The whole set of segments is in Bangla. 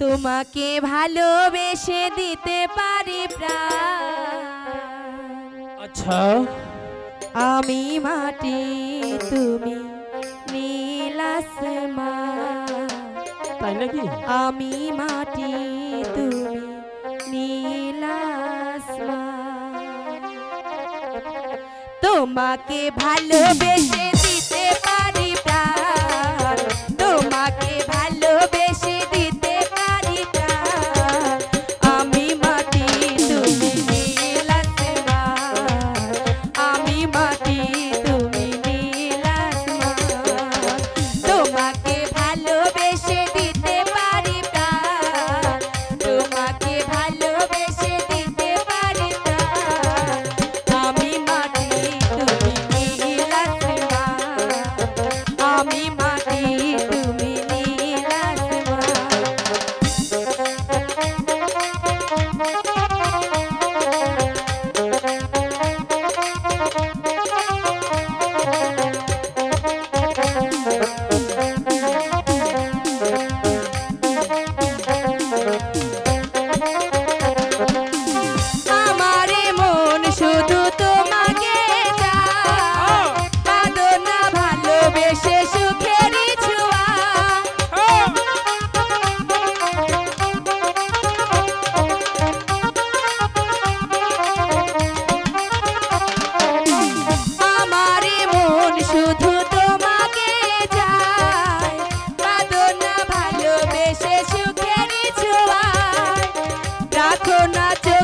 তোমাকে ভালোবেসে দিতে পারি আচ্ছা। আমি মাটি তুমি নীলাসমা তাই নাকি? আমি মাটি তুমি নীলাসমা তোমাকে ভালোবেসে যখন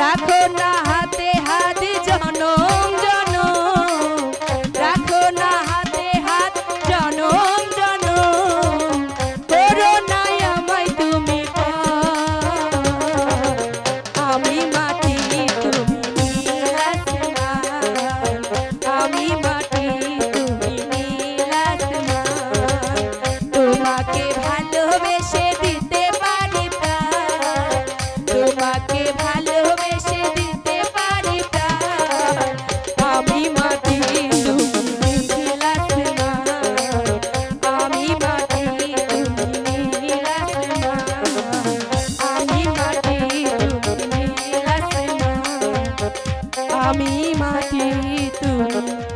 Date আমি মাটি তুমি